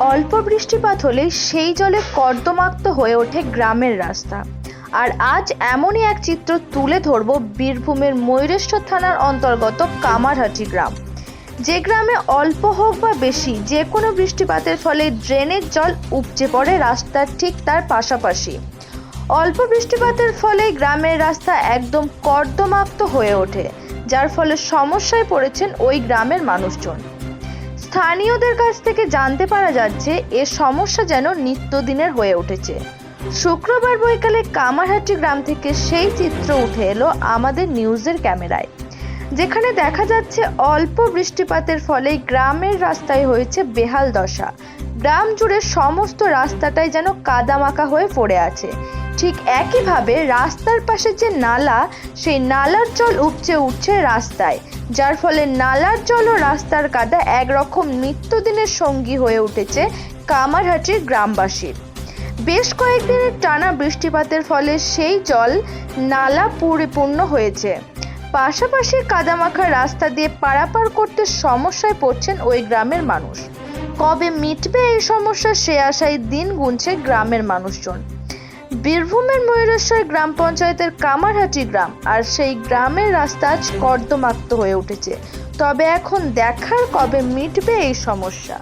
অল্প বৃষ্টিপাত হলে সেই জলে কর্দমাক্ত হয়ে ওঠে গ্রামের রাস্তা। আর আজ এমনই এক চিত্র তুলে ধরব বীরভূমের ময়ূরেশ্বর থানার অন্তর্গত কামারহাটি গ্রাম। যে গ্রামে অল্প হোক বা বেশি, যে কোনো বৃষ্টিপাতের ফলে ড্রেনের জল উপচে পড়ে রাস্তার ঠিক তার পাশাপাশি। অল্প বৃষ্টিপাতের ফলে গ্রামের রাস্তা একদম কর্দমাক্ত হয়ে ওঠে, যার ফলে সমস্যায় পড়েছেন ওই গ্রামের মানুষজন। স্থানীয়দের কাছ থেকে জানতে পারা যাচ্ছে, এ সমস্যা যেন নিত্যদিনের হয়ে উঠেছে। শুক্রবার বৈকালে কামারহাটি গ্রাম থেকে সেই চিত্র উঠে এলো আমাদের নিউজের ক্যামেরায়। যেখানে দেখা যাচ্ছে অল্প বৃষ্টিপাতের ফলে গ্রামের রাস্তায় হয়েছে বেহাল দশা। গ্রাম জুড়ে সমস্ত রাস্তাটাই যেন কাদামাকা হয়ে পড়ে আছে। ঠিক একইভাবে রাস্তার পাশে যে নালা, সেই নালার জল উপচে উঠছে রাস্তায়। যার ফলে নালার জল ও রাস্তার কাদা একরকম নিত্যদিনের সঙ্গী হয়ে উঠেছে কামারহাটির গ্রামবাসীর বেশ কয়েকদিনের টানা বৃষ্টিপাতের ফলে সেই জল নালা পরিপূর্ণ হয়েছে। পাশাপাশি কাদামাখা রাস্তা দিয়ে পারাপার করতে সমস্যায় পড়ছেন ওই গ্রামের মানুষ। কবে মিটবে এই সমস্যা সে আশায় দিন গুনছে গ্রামের মানুষজন। বীরভূমের ময়ূরেশ্বর গ্রাম পঞ্চায়েতের কামারহাটি গ্রাম আর সেই গ্রামের রাস্তা আজ কর্দমাক্ত হয়ে উঠেছে। তবে এখন দেখার কবে মিটবে এই সমস্যা।